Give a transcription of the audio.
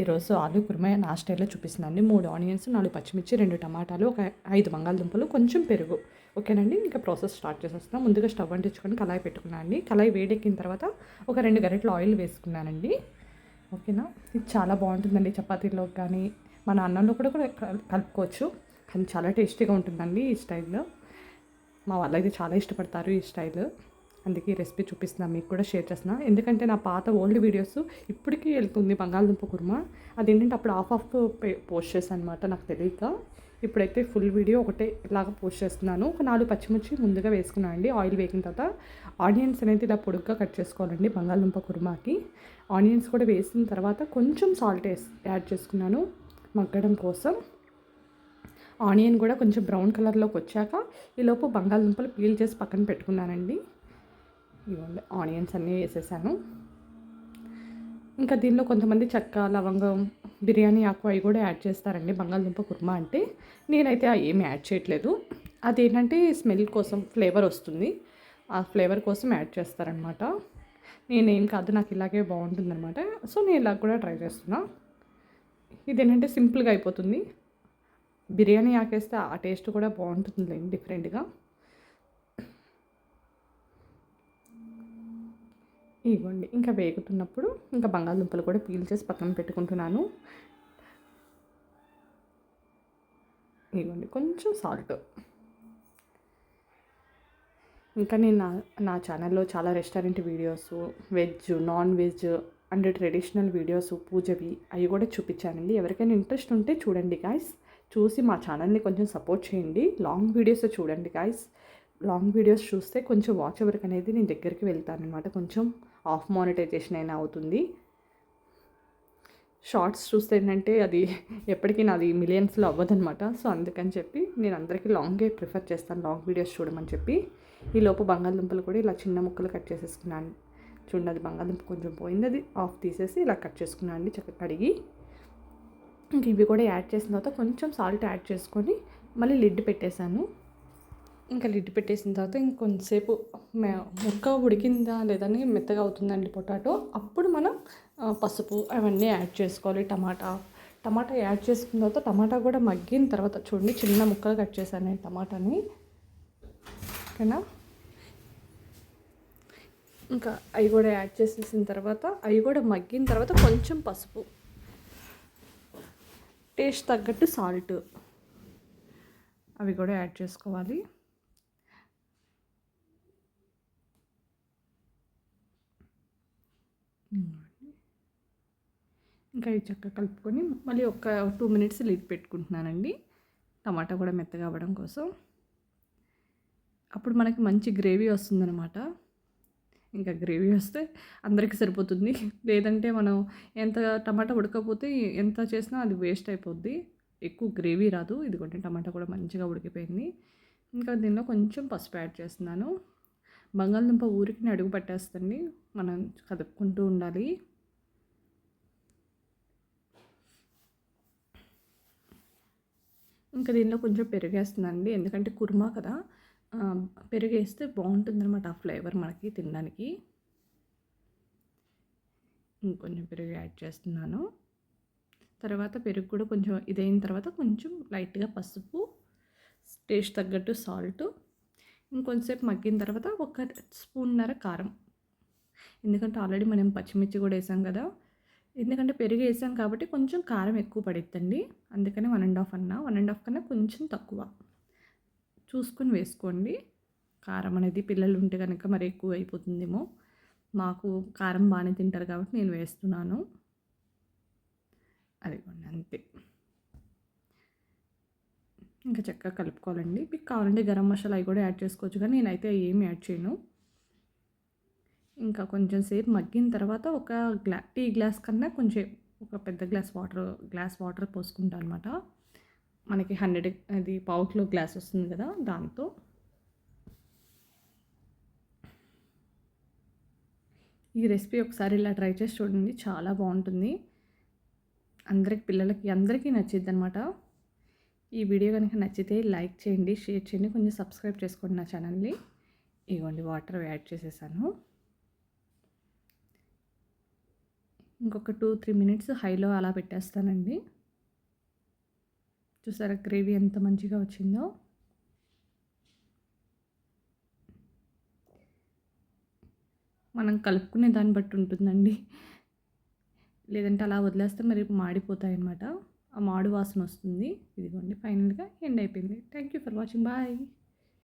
ఈరోజు ఆలు కుర్మా నా స్టైల్లో మూడు ఆనియన్స్ నాలుగు పచ్చిమిర్చి రెండు టమాటాలు ఒక ఐదు బంగాళదుంపలు కొంచెం పెరుగు. ఓకేనండి? ఇంకా ప్రాసెస్ స్టార్ట్ చేసేస్తాను ముందుగా స్టవ్ అంటించుకొని కళాయి పెట్టుకున్నాను అండి. కళాయి వేడెక్కిన తర్వాత ఒక రెండు గరిటెలు ఆయిల్ వేసుకున్నానండి. ఓకేనా? ఇది చాలా బాగుంటుందండి చపాతీలో కానీ మన అన్నంలో కూడా కూడా కలుపుకోవచ్చు. కానీ చాలా టేస్టీగా ఉంటుందండి ఈ స్టైల్లో. మా వాళ్ళు అయితే చాలా ఇష్టపడతారు ఈ స్టైల్. అందుకే ఈ రెసిపీ చూపిస్తున్నా మీకు కూడా షేర్ చేస్తున్నా. ఎందుకంటే నా పాత ఓల్డ్ వీడియోస్ ఇప్పటికీ వెళ్తుంది బంగాళదుంప కుర్మా. అదేంటంటే అప్పుడు ఆఫ్ ఆఫ్ పోస్ట్ చేశాను అనమాట నాకు తెలియక. ఇప్పుడైతే ఫుల్ వీడియో ఒకటే లాగా పోస్ట్ చేస్తున్నాను. ఒక నాలుగు పచ్చిమిర్చి ముందుగా వేసుకున్నాను అండి ఆయిల్ వేగిన తర్వాత ఆనియన్స్ అనేది ఇలా పొడుగ్గా కట్ చేసుకోవాలండి బంగాళదుంప కుర్మాకి. ఆనియన్స్ కూడా వేసిన తర్వాత కొంచెం సాల్ట్ యాడ్ చేసుకున్నాను మగ్గడం కోసం. ఆనియన్ కూడా కొంచెం బ్రౌన్ కలర్లోకి వచ్చాక ఈలోపు బంగాళదుంపలు పీల్ చేసి పక్కన పెట్టుకున్నానండి. ఇవ్వండి. ఆనియన్స్ అన్నీ వేసేసాను. ఇంకా దీనిలో కొంతమంది చెక్క లవంగం బిర్యానీ ఆకు అవి కూడా యాడ్ చేస్తారండి. బంగాళదుంప కుర్మా అంటే నేనైతే ఏమి యాడ్ చేయట్లేదు. అదేంటంటే స్మెల్ కోసం ఫ్లేవర్ వస్తుంది. ఆ ఫ్లేవర్ కోసం యాడ్ చేస్తారనమాట నేనేం కాదు నాకు ఇలాగే బాగుంటుందన్నమాట. సో నేను ఇలా కూడా ట్రై చేస్తున్నా. ఇదేంటంటే సింపుల్గా అయిపోతుంది. బిర్యానీ ఆకేస్తే ఆ టేస్ట్ కూడా బాగుంటుంది డిఫరెంట్గా. ఇవ్వండి. ఇంకా వేగుతున్నప్పుడు ఇంకా బంగాళదుంపలు కూడా పీల్ చేసి పక్కన పెట్టుకుంటున్నాను. ఇవ్వండి కొంచెం సాల్ట్. ఇంకా నేను నా నా ఛానల్లో చాలా restaurant videos veg non veg and traditional videos పూజవి అవి కూడా చూపించానండి. ఎవరికైనా ఇంట్రెస్ట్ ఉంటే చూడండి గాయస్ చూసి మా ఛానల్ని కొంచెం సపోర్ట్ చేయండి. లాంగ్ వీడియోస్ చూడండి గాయస్ లాంగ్ వీడియోస్ చూస్తే కొంచెం వాచ్ ఎవరికి అనేది నేను దగ్గరికి వెళ్తానమాట కొంచెం. ఆఫ్ మానిటైజేషన్ అయినా అవుతుంది. షార్ట్స్ చూస్తే ఏంటంటే అది ఎప్పటికీ నాది మిలియన్స్లో అవ్వదనమాట సో అందుకని చెప్పి నేను అందరికీ లాంగే ప్రిఫర్ చేస్తాను. లాంగ్ వీడియోస్ చూడమని చెప్పి. ఈ లోపు బంగాళదుంపలు కూడా ఇలా చిన్న ముక్కలు కట్ చేసేసుకున్నాను. చూడండి అది బంగాళదుంప కొంచెం పోయింది. అది ఆఫ్ తీసేసి ఇలా కట్ చేసుకున్నాను అండి చక్కగా కడిగి. ఇంక ఇవి కూడా యాడ్ చేసిన తర్వాత కొంచెం సాల్ట్ యాడ్ చేసుకొని మళ్ళీ లిడ్ పెట్టేశాను. ఇంకా లిడ్ పెట్టేసిన తర్వాత ఇంకొంతసేపు మె- ముక్క ఉడికిందా లేదని మెత్తగా అవుతుందండి పొటాటో. అప్పుడు మనం పసుపు అవన్నీ యాడ్ చేసుకోవాలి టమాటా. టమాటా యాడ్ చేసుకున్న తర్వాత టమాటా కూడా మగ్గిన తర్వాత చూడండి చిన్న ముక్కలు కట్ చేశాను నేను టమాటాని. ఓకేనా? ఇంకా అవి కూడా యాడ్ చేసేసిన తర్వాత అవి కూడా మగ్గిన తర్వాత కొంచెం పసుపు. టేస్ట్ తగ్గట్టు సాల్ట్. అవి కూడా యాడ్ చేసుకోవాలి. ఇంకా ఇవి చక్కగా కలుపుకొని మళ్ళీ ఒక టూ మినిట్స్ లిడ్ పెట్టుకుంటున్నానండి. టమాటా కూడా మెత్తగా అవ్వడం కోసం. అప్పుడు మనకి మంచి గ్రేవీ వస్తుందన్నమాట. ఇంకా గ్రేవీ వస్తే అందరికీ సరిపోతుంది. లేదంటే మనం ఎంత టమాటా ఉడకపోతే ఎంత చేసినా అది వేస్ట్ అయిపోద్ది. ఎక్కువ గ్రేవీ రాదు. ఇదిగోండి టమాటా కూడా మంచిగా ఉడికిపోయింది. ఇంకా దీనిలో కొంచెం పసుపు యాడ్ చేస్తున్నాను. బంగాళదుంప ఊరికి అడుగు పట్టేస్తుంది మనం కదుపుకుంటూ ఉండాలి. ఇంకా దీనిలో కొంచెం పెరిగేస్తుందండి. ఎందుకంటే కుర్మా కదా ఆ, పెరుగేస్తే బాగుంటుంది అనమాట ఆ ఫ్లేవర్ మనకి తినడానికి. ఇంకొంచెం పెరుగు యాడ్ చేస్తున్నాను. తర్వాత పెరుగు కూడా కొంచెం ఇదైన తర్వాత కొంచెం లైట్గా పసుపు టేస్ట్ తగ్గట్టు సాల్ట్ ఇంకొంచెంసేపు మగ్గిన తర్వాత ఒక స్పూన్నర కారం. ఎందుకంటే ఆల్రెడీ మనం పచ్చిమిర్చి కూడా వేసాం కదా. ఎందుకంటే పెరుగు వేసాం కాబట్టి కొంచెం కారం ఎక్కువ పడిద్దండి. అందుకని వన్ అండ్ హాఫ్ అన్నా. వన్ అండ్ హాఫ్ కన్నా కొంచెం తక్కువ. చూసుకొని వేసుకోండి. కారం అనేది పిల్లలు ఉంటే కనుక మరి ఎక్కువ అయిపోతుందేమో. మాకు కారం బాగానే తింటారు కాబట్టి నేను వేస్తున్నాను. అదిగోండి అంతే. ఇంకా చక్కగా కలుపుకోవాలండి. మీకు కావాలంటే గరం మసాలా అవి కూడా యాడ్ చేసుకోవచ్చు కానీ నేనైతే ఏమి యాడ్ చేయను. ఇంకా కొంచెం సేపు మగ్గిన తర్వాత ఒక గ్లా టీ గ్లాస్ కన్నా కొంచెం ఒక పెద్ద గ్లాస్ వాటర్ గ్లాస్ వాటర్ పోసుకుంటాను అనమాట మనకి హండ్రెడ్ అది పావు కిలో గ్లాస్ వస్తుంది కదా దాంతో. ఈ రెసిపీ ఒకసారి ఇలా ట్రై చేసి చూడండి. చాలా బాగుంటుంది. అందరికి పిల్లలకి అందరికీ నచ్చిద్ది అనమాట ఈ వీడియో కనుక నచ్చితే లైక్ చేయండి షేర్ చేయండి కొంచెం సబ్స్క్రైబ్ చేసుకోండి నా ఛానల్ని. ఇగోండి వాటర్ యాడ్ చేసేసాను. ఇంకొక టూ త్రీ మినిట్స్ హైలో అలా పెట్టేస్తానండి. చూసారా గ్రేవీ ఎంత మంచిగా వచ్చిందో? మనం కలుపుకునే దాన్ని బట్టి ఉంటుందండి. లేదంటే అలా వదిలేస్తే మరి మాడిపోతాయి అన్నమాట ఆ మాడు వాసన వస్తుంది. ఇదిగోండి ఫైనల్గా ఎండ్ అయిపోయింది. Thank you for watching. Bye.